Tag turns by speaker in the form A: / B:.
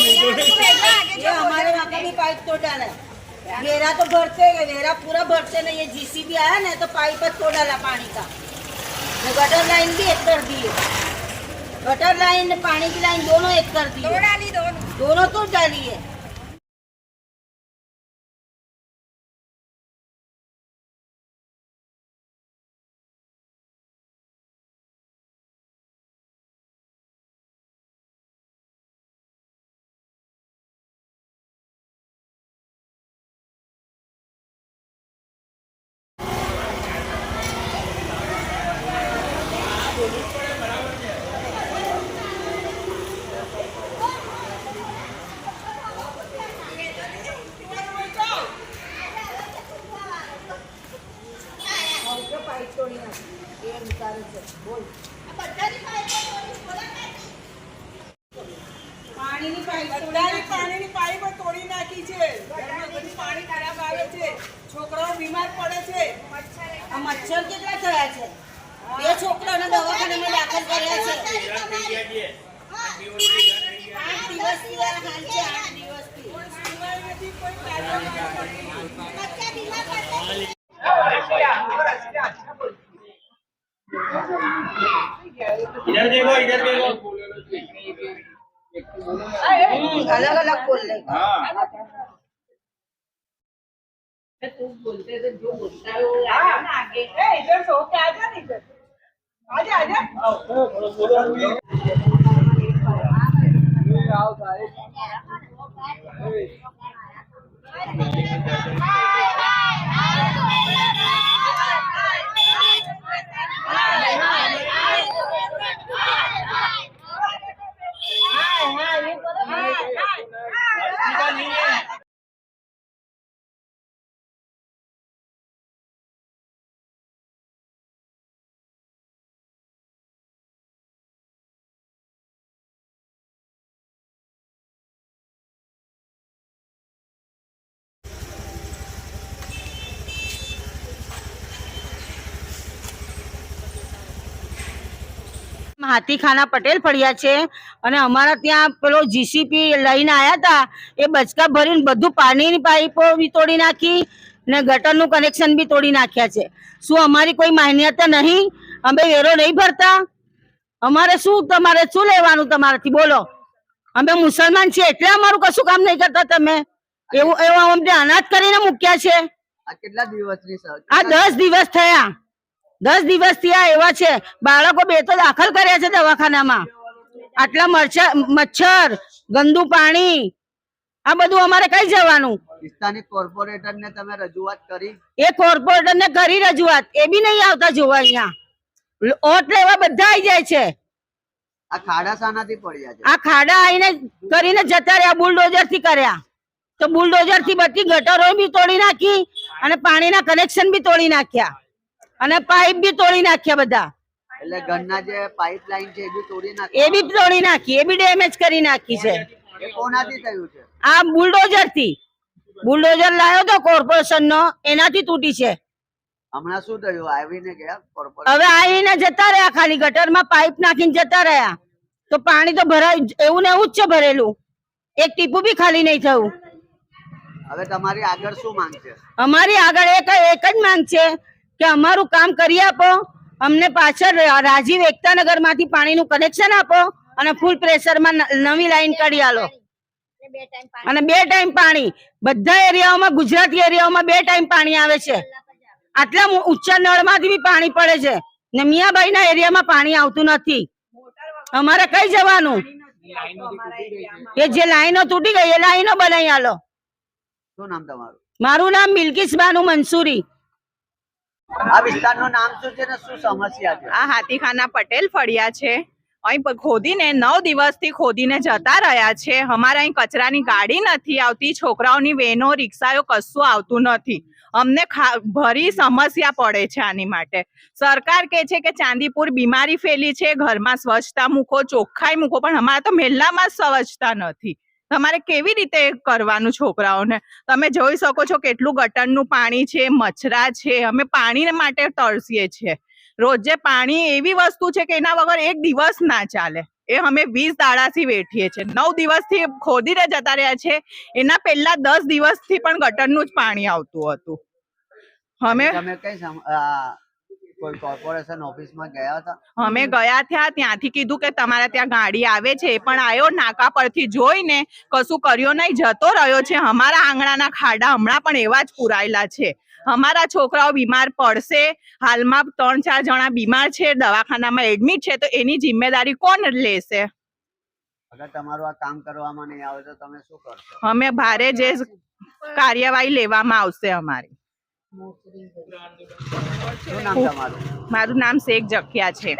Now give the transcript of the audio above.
A: ये हमारे वहाँ का भी पाइप तोड़ डाला है वेरा तो भरते हैं वेरा पूरा भरते नहीं ये जीसीबी आया ना तो पाइप पर तोड़ डाला पानी का तो गटर लाइन भी एक कर दी है गटर लाइन पानी की लाइन दोनों एक कर दी है।
B: डाली दोनों
A: दोनों तोड़ डाली है પાણીની તોડી નાખી.
B: પાણીની પાઇપો તોડી નાખી છે. પાણી ખરાબ આવે છે. છોકરાઓ બીમાર પડે છે.
A: આ મચ્છર કેટલા થયા છે? બે છોકરાઓને દવાખાનામાં દાખલ કર્યા છે. આઠ દિવસથી આ હાલ છે. આઠ દિવસથી.
B: કોઈ કાર્ય નથી.
C: इधर देखो इधर देखो
A: अलग अलग बोल रहे
C: हाँ
B: ए, इधर सो के आ जा ना इधर आजा आजा
A: હાથીખાના પટેલ ફળિયા છે અને અમારા ત્યાં પેલો જીસીપી લઈને આવ્યા હતા એ બચકા ભરીને બધું પાણીની પાઇપો બી તોડી નાખી ને ગટરનું કનેક્શન બી તોડી નાખ્યા છે. શું અમારી કોઈ માન્યતા નહીં? અમે વેરો નહીં ભરતા? અમારે શું તમારે શું લેવાનું તમારાથી? બોલો. અમે મુસલમાન છીએ એટલે અમારું કશું કામ નહીં કરતા તમે. એવું એવું અમને અનાજ કરીને મૂક્યા છે.
D: આ કેટલા દિવસની
A: આ દસ દિવસ થયા. દસ દિવસ આ એવા છે. બાળકો બે તો દાખલ કર્યા છે દવાખાનામાં. આટલા મચ્છર ગંદુ પાણી આ બધું અમારે કઈ જવાનું?
D: વિસ્તારની કોર્પોરેટર ને તમે રજૂઆત કરી?
A: એ કોર્પોરેટર ને કરી રજૂઆત. એ બી નહીં આવતા જોવા અહીંયા. ઓટ લેવા બધા આવી જાય છે.
D: આ ખાડા શાનાથી પડ્યા છે.
A: આ ખાડા આવીને કરીને જતા રહ્યા બુલડોઝરથી કર્યા. તો બુલડોઝરથી બધી ગટરો બી તોડી નાખી અને પાણીના કનેક્શન બી તોડી નાખ્યા. અને પાઇપ બી તોડી નાખ્યા બધા.
D: એટલે ઘરના જે પાઇપલાઇન છે એ બી તોડી નાખી
A: એ બી તોડી નાખી એ બી ડેમેજ કરી નાખી છે.
D: એ કોનાથી થયું છે?
A: આ બુલડોઝરથી બુલડોઝર લાવ્યો તો કોર્પોરેશન નો એનાથી તૂટી છે.
D: હમણાં શું થયું? આવીને ગયા કોર્પોરેટ
A: હવે આવીને જતા રહ્યા ખાલી ગટરમાં પાઇપ નાખીને જતા રહ્યા. તો પાણી તો ભરાય એવું ને એવું જ છે ભરેલું. એક ટીપું બી ખાલી નહીં થયું.
D: હવે તમારી આગળ શું માંગ છે?
A: અમારી આગળ એક એક જ માંગ છે. કે અમારું કામ કરી આપો. અમને પાછળ રાજીવ એકતાનગરમાંથી પાણીનું કનેક્શન આપો અને ફૂલ પ્રેશરમાં નવી લાઈન કાઢી આલો. અને બે ટાઈમ પાણી. બધા એરિયાઓમાં ગુજરાતી એરિયાઓમાં બે ટાઈમ પાણી આવે છે. આટલા ઊંચા નળમાંથી બી પાણી પડે છે. ને મિયાબાઈ ના એરિયામાં પાણી આવતું નથી. અમારે કઈ જવાનું? એ જે લાઈનો તૂટી ગઈ એ લાઈનો બનાવી આલો.
D: શું નામ તમારું?
A: મારું નામ બિલકિસ બાનુ મંસૂરી.
E: હાથીખાના પટેલ ફળિયા છે. અહીં ખોદીને નવ દિવસથી ખોદીને જતા રહ્યા છે. અમારે અહીં કચરાની ગાડી નથી આવતી, છોકરાઓની વેનો, રિક્ષાઓ કશું આવતું નથી. અમને ભરી સમસ્યા પડે છે આની માટે. સરકાર કે છે કે ચાંદીપુર બીમારી ફેલી છે, ઘરમાં સ્વચ્છતા મૂકો, ચોખ્ખાઈ મૂકો, પણ અમારા તો મહેલામાં સ્વચ્છતા નથી. તમારે કેવી રીતે કરવાનું છોકરાઓને? તમે જોઈ શકો છો કેટલું ગટરનું પાણી છે મચ્છરા છે અમે પાણી માટે તરસીએ છીએ. રોજે પાણી એવી વસ્તુ છે કે એના વગર એક દિવસ ના ચાલે. એ અમે વીસ દાડાથી વેઠીએ છીએ. નવ દિવસથી ખોદીને જતા રહ્યા છે. એના પહેલા દસ દિવસથી પણ ગટરનું જ પાણી આવતું હતું. અમે
D: તમે કઈ કોઈ કોર્પોરેશન ઓફિસમાં ગયા હતા?
E: અમે ગયા થયા ત્યાંથી કીધું કે તમારા ત્યાં ગાડી આવે છે પણ આવ્યો નાકા પરથી જોઈને કશું કર્યો નહીં જતો રહ્યો છે. અમારા આંગણાના ખાડા હમણાં પણ એવા જ પુરાયેલા છે. અમારા છોકરાઓ બીમાર પડશે હાલમાં ત્રણ ચાર જણા બીમાર છે દવાખાનામાં એડમિટ છે તો એની જિમ્મેદારી કોણ લેશે?
D: અગર તમારું આ કામ કરવામાં નહીં આવે તો તમે શું કરશો?
E: અમે ભારે જે કાર્યવાહી લેવામાં આવશે અમારી. મારું નામ શેખ જખિયા છે.